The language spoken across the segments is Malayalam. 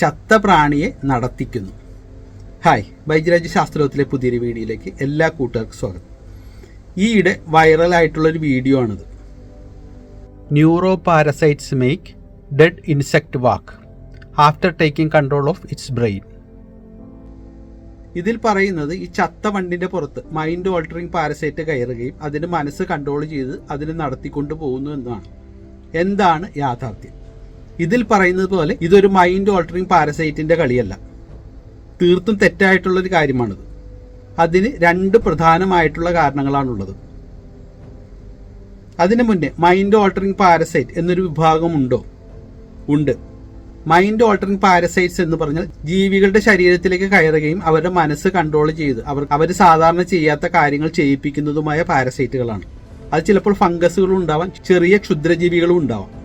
ചത്ത പ്രാണിയെ നടത്തിക്കുന്നു. ഹായ് വൈദ്യരാജ്യ ശാസ്ത്രത്തിലെ പുതിയൊരു വീഡിയോയിലേക്ക് എല്ലാ കൂട്ടുകാർക്കും സ്വാഗതം. ഈയിടെ വൈറലായിട്ടുള്ളൊരു വീഡിയോ ആണിത്. Neuro parasites make dead insect walk after taking control of its brain. ഇതിൽ പറയുന്നത് ഈ ചത്ത വണ്ടിന്റെ പുറത്ത് മൈൻഡ് ഓൾട്ടറിങ് പാരസൈറ്റ് കയറുകയും അതിന് മനസ്സ് കൺട്രോൾ ചെയ്ത് അതിന് നടത്തിക്കൊണ്ട് പോകുന്നു എന്നാണ്. എന്താണ് യാഥാർത്ഥ്യം? ഇതിൽ പറയുന്നത് പോലെ ഇതൊരു മൈൻഡ് ഓൾട്ടറിങ് പാരസൈറ്റിന്റെ കളിയല്ല. തീർത്തും തെറ്റായിട്ടുള്ള ഒരു കാര്യമാണിത്. അതിന് രണ്ട് പ്രധാനമായിട്ടുള്ള കാരണങ്ങളാണുള്ളത്. അതിനു മുന്നേ മൈൻഡ് ഓൾട്ടറിങ് പാരസൈറ്റ് എന്നൊരു വിഭാഗമുണ്ടോ? ഉണ്ട്. മൈൻഡ് ഓൾട്ടറിങ് പാരസൈറ്റ്സ് എന്ന് പറഞ്ഞാൽ ജീവികളുടെ ശരീരത്തിലേക്ക് കയറുകയും അവരുടെ മനസ്സ് കൺട്രോൾ ചെയ്ത് അവർ അവർ സാധാരണ ചെയ്യാത്ത കാര്യങ്ങൾ ചെയ്യിപ്പിക്കുന്നതുമായ പാരസൈറ്റുകളാണ് അത് ചിലപ്പോൾ ഫംഗസുകളും ഉണ്ടാവാം ചെറിയ ക്ഷുദ്രജീവികളും ഉണ്ടാവാം.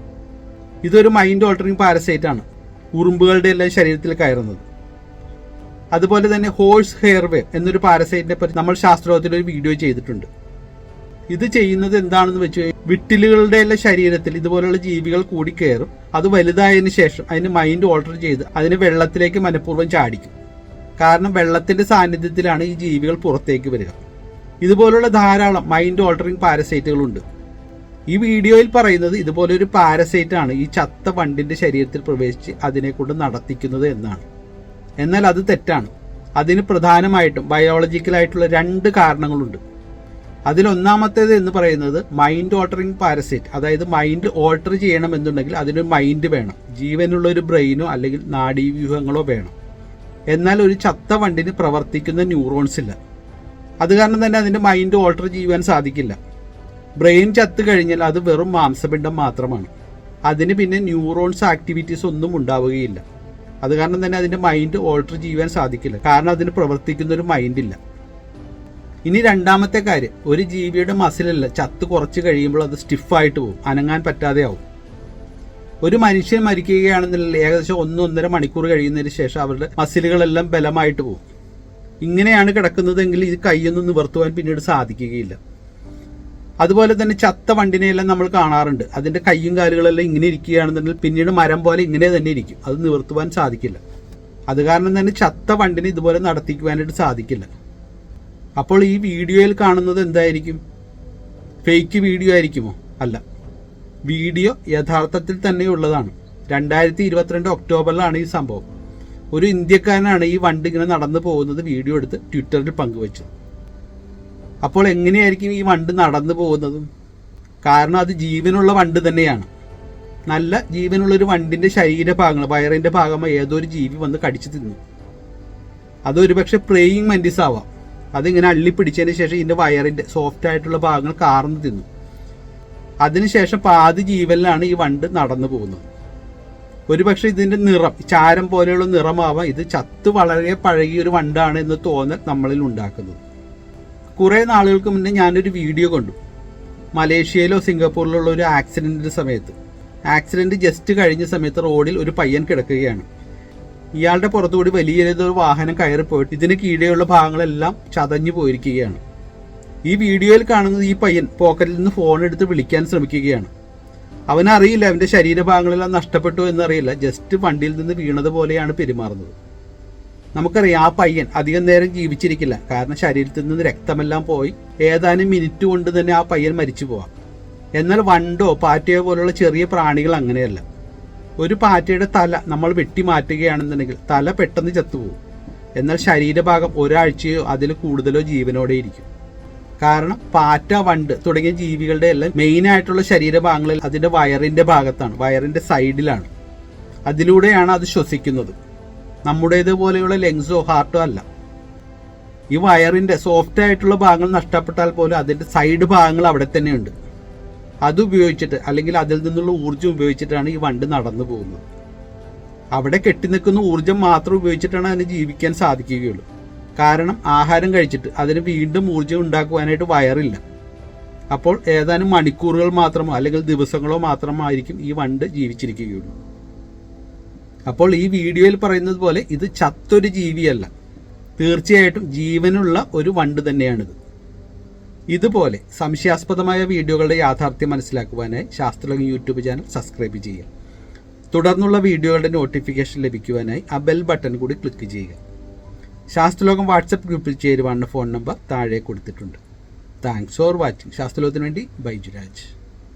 ഇതൊരു മൈൻഡ് ഓൾട്ടറിങ് പാരസൈറ്റ് ആണ്. ഉറുമ്പുകളുടെ എല്ലാം ശരീരത്തിൽ കയറുന്നത്. അതുപോലെ തന്നെ ഹോഴ്സ് ഹെയർവേ എന്നൊരു പാരസൈറ്റിനെ പറ്റി നമ്മൾ ശാസ്ത്രോത്തിൽ ഒരു വീഡിയോ ചെയ്തിട്ടുണ്ട്. ഇത് ചെയ്യുന്നത് എന്താണെന്ന് വെച്ച് വിട്ടിലുകളുടെ എല്ലാം ശരീരത്തിൽ ഇതുപോലുള്ള ജീവികൾ കൂടി കയറും. അത് വലുതായതിനു ശേഷം അതിന് മൈൻഡ് ഓൾട്ടർ ചെയ്ത് അതിന് വെള്ളത്തിലേക്ക് മനഃപൂർവം ചാടിക്കും. കാരണം വെള്ളത്തിന്റെ സാന്നിധ്യത്തിലാണ് ഈ ജീവികൾ പുറത്തേക്ക് വരിക. ഇതുപോലുള്ള ധാരാളം മൈൻഡ് ഓൾട്ടറിങ് പാരസൈറ്റുകളുണ്ട് ഈ വീഡിയോയിൽ പറയുന്നത് ഇതുപോലെ ഒരു പാരസൈറ്റ് ആണ് ഈ ചത്ത പണ്ടിന്റെ ശരീരത്തിൽ പ്രവേശിച്ച് അതിനെ കൊണ്ട് നടത്തിക്കുന്നത് എന്നാണ്. എന്നാൽ അത് തെറ്റാണ്. അതിന് പ്രധാനമായിട്ടും ബയോളജിക്കലായിട്ടുള്ള രണ്ട് കാരണങ്ങളുണ്ട്. അതിലൊന്നാമത്തേത് എന്ന് പറയുന്നത് മൈൻഡ് ഓൾട്ടറിങ് പാരസൈറ്റ് അതായത് മൈൻഡ് ഓൾട്ടർ ചെയ്യണം ചെയ്യണമെന്നുണ്ടെങ്കിൽ അതിനൊരു മൈൻഡ് വേണം. ജീവനുള്ള ഒരു ബ്രെയിനോ അല്ലെങ്കിൽ നാഡീവ്യൂഹങ്ങളോ വേണം. എന്നാൽ ഒരു ചത്ത വണ്ടിന് പ്രവർത്തിക്കുന്ന ന്യൂറോൺസ് ഇല്ല. അത് കാരണം തന്നെ അതിന്റെ മൈൻഡ് ഓൾട്ടർ ചെയ്യുവാൻ സാധിക്കില്ല. ബ്രെയിൻ ചത്തു കഴിഞ്ഞാൽ അത് വെറും മാംസപിണ്ഡം മാത്രമാണ്. അതിന് പിന്നെ ന്യൂറോൺസ് ആക്ടിവിറ്റീസ് ഒന്നും ഉണ്ടാവുകയില്ല. അത് കാരണം തന്നെ അതിന്റെ മൈൻഡ് ഓൾട്ടർ ചെയ്യുവാൻ സാധിക്കില്ല. കാരണം അതിന് പ്രവർത്തിക്കുന്ന ഒരു മൈൻഡ് ഇല്ല. ഇനി രണ്ടാമത്തെ കാര്യം ഒരു ജീവിയുടെ മസിലല്ല ചത്ത് കുറച്ച് കഴിയുമ്പോൾ അത് സ്റ്റിഫായിട്ട് പോകും അനങ്ങാൻ പറ്റാതെ ആവും. ഒരു മനുഷ്യൻ മരിക്കുകയാണെന്നുണ്ടെങ്കിൽ ഏകദേശം ഒന്ന് ഒന്നര മണിക്കൂർ കഴിയുന്നതിന് ശേഷം അവരുടെ മസിലുകളെല്ലാം ബലമായിട്ട് പോകും. ഇങ്ങനെയാണ് കിടക്കുന്നതെങ്കിൽ ഇത് കൈയൊന്നും നിവർത്തുവാൻ പിന്നീട് സാധിക്കുകയില്ല. അതുപോലെ തന്നെ ചത്ത വണ്ടിനെയെല്ലാം നമ്മൾ കാണാറുണ്ട്. അതിന്റെ കൈയും കാലുകളെല്ലാം ഇങ്ങനെ ഇരിക്കുകയാണെന്നുണ്ടെങ്കിൽ പിന്നീട് മരം പോലെ ഇങ്ങനെ തന്നെ ഇരിക്കും. അത് നിവർത്തുവാൻ സാധിക്കില്ല. അത് കാരണം തന്നെ ചത്ത വണ്ടിനെ ഇതുപോലെ നടത്തിക്കുവാനായിട്ട് സാധിക്കില്ല. അപ്പോൾ ഈ വീഡിയോയിൽ കാണുന്നത് എന്തായിരിക്കും? ഫേക്ക് വീഡിയോ ആയിരിക്കുമോ? അല്ല. വീഡിയോ യഥാർത്ഥത്തിൽ തന്നെയുള്ളതാണ് രണ്ടായിരത്തി ഇരുപത്തിരണ്ട് ഒക്ടോബറിലാണ് ഈ സംഭവം. ഒരു ഇന്ത്യക്കാരനാണ് ഈ വണ്ടി ഇങ്ങനെ നടന്നു പോകുന്നത് വീഡിയോ എടുത്ത് ട്വിറ്ററിൽ പങ്കുവച്ചത്. അപ്പോൾ എങ്ങനെയായിരിക്കും ഈ വണ്ട് നടന്നു പോകുന്നതും? കാരണം അത് ജീവനുള്ള വണ്ട് തന്നെയാണ്. നല്ല ജീവനുള്ള ഒരു വണ്ടിന്റെ ശരീരഭാഗങ്ങൾ വയറിന്റെ ഭാഗമായി ഏതൊരു ജീവി വന്ന് കടിച്ചു തിന്നു. അതൊരു പക്ഷെ പ്രേയിങ് മെന്റിസ് ആവാം. അതിങ്ങനെ അള്ളിപ്പിടിച്ചതിന് ശേഷം ഇതിന്റെ വയറിന്റെ സോഫ്റ്റ് ആയിട്ടുള്ള ഭാഗങ്ങൾ കാർന്ന് തിന്നു. അതിനുശേഷം പാതി ജീവനിലാണ് ഈ വണ്ട് നടന്നു പോകുന്നത്. ഒരുപക്ഷെ ഇതിന്റെ നിറം ചാരം പോലെയുള്ള നിറമാവാം. ഇത് ചത്ത് വളരെ പഴകിയൊരു വണ്ടാണ് എന്ന് തോന്നൽ നമ്മളിൽ ഉണ്ടാക്കുന്നത്. കുറെ നാളുകൾക്ക് മുന്നേ ഞാനൊരു വീഡിയോ കണ്ടു. മലേഷ്യയിലോ സിംഗപ്പൂരിലോ ഉള്ള ഒരു ആക്സിഡന്റിന്റെ സമയത്ത്. ആക്സിഡന്റ് ജസ്റ്റ് കഴിഞ്ഞ സമയത്ത് റോഡിൽ ഒരു പയ്യൻ കിടക്കുകയാണ്. ഇയാളുടെ പുറത്തുകൂടി വലിയ ഒരു വാഹനം കയറിപ്പോയിട്ട് ഇതിന് കീഴെയുള്ള ഭാഗങ്ങളെല്ലാം ചതഞ്ഞു പോയിരിക്കുകയാണ്. ഈ വീഡിയോയിൽ കാണുന്നത് ഈ പയ്യൻ പോക്കറ്റിൽ നിന്ന് ഫോൺ എടുത്ത് വിളിക്കാൻ ശ്രമിക്കുകയാണ്. അവനറിയില്ല അവന്റെ ശരീരഭാഗങ്ങളെല്ലാം നഷ്ടപ്പെട്ടു എന്നറിയില്ല. ജസ്റ്റ് വണ്ടിയിൽ നിന്ന് വീണതുപോലെയാണ് പെരുമാറുന്നത്. നമുക്കറിയാം ആ പയ്യൻ അധികം നേരം ജീവിച്ചിരിക്കില്ല. കാരണം ശരീരത്തിൽ നിന്ന് രക്തമെല്ലാം പോയി. ഏതാനും മിനിറ്റ് കൊണ്ട് തന്നെ ആ പയ്യൻ മരിച്ചു പോവാം. എന്നാൽ വണ്ടോ പാറ്റയോ പോലുള്ള ചെറിയ പ്രാണികൾ അങ്ങനെയല്ല. ഒരു പാറ്റയുടെ തല നമ്മൾ വെട്ടി മാറ്റുകയാണെന്നുണ്ടെങ്കിൽ തല പെട്ടെന്ന് ചത്തുപോകും. എന്നാൽ ശരീരഭാഗം ഒരാഴ്ചയോ അതിൽ കൂടുതലോ ജീവനോടെ ഇരിക്കും. കാരണം പാറ്റ വണ്ട് തുടങ്ങിയ ജീവികളുടെ എല്ലാം മെയിൻ ആയിട്ടുള്ള ശരീരഭാഗങ്ങളിൽ അതിന്റെ വയറിന്റെ ഭാഗത്താണ് വയറിന്റെ സൈഡിലാണ് അതിലൂടെയാണ് അത് ശ്വസിക്കുന്നത്. നമ്മുടേത് ലെങ്സോ ലങ്സോ ഹാർട്ടോ അല്ല. ഈ വയറിന്റെ സോഫ്റ്റ് ആയിട്ടുള്ള ഭാഗങ്ങൾ നഷ്ടപ്പെട്ടാൽ പോലും അതിന്റെ സൈഡ് ഭാഗങ്ങൾ അവിടെ തന്നെയുണ്ട്. അത് ഉപയോഗിച്ചിട്ട് അല്ലെങ്കിൽ അതിൽ നിന്നുള്ള ഊർജം ഉപയോഗിച്ചിട്ടാണ് ഈ വണ്ട് നടന്നു പോകുന്നത്. അവിടെ കെട്ടി നിൽക്കുന്ന ഊർജം മാത്രം ഉപയോഗിച്ചിട്ടാണ് അതിന് ജീവിക്കാൻ സാധിക്കുകയുള്ളൂ. കാരണം ആഹാരം കഴിച്ചിട്ട് അതിന് വീണ്ടും ഊർജം ഉണ്ടാക്കുവാനായിട്ട് വയറില്ല. അപ്പോൾ ഏതാനും മണിക്കൂറുകൾ മാത്രമോ അല്ലെങ്കിൽ ദിവസങ്ങളോ മാത്രമായിരിക്കും ഈ വണ്ട് ജീവിച്ചിരിക്കുകയുള്ളൂ. അപ്പോൾ ഈ വീഡിയോയിൽ പറയുന്നത് പോലെ ഇത് ചത്തൊരു ജീവിയല്ല. തീർച്ചയായിട്ടും ജീവനുള്ള ഒരു വണ്ട് തന്നെയാണിത്. ഇതുപോലെ സംശയാസ്പദമായ വീഡിയോകളുടെ യാഥാർത്ഥ്യം മനസ്സിലാക്കുവാനായി ശാസ്ത്രലോകം യൂട്യൂബ് ചാനൽ സബ്സ്ക്രൈബ് ചെയ്യുക. തുടർന്നുള്ള വീഡിയോകളുടെ നോട്ടിഫിക്കേഷൻ ലഭിക്കുവാനായി ആ ബെൽ ബട്ടൺ കൂടി ക്ലിക്ക് ചെയ്യുക. ശാസ്ത്രലോകം വാട്സപ്പ് ഗ്രൂപ്പിൽ ചേരുവാനുള്ള ഫോൺ നമ്പർ താഴെ കൊടുത്തിട്ടുണ്ട്. Thanks for watching. ശാസ്ത്രലോകത്തിന് വേണ്ടി ബൈജുരാജ്.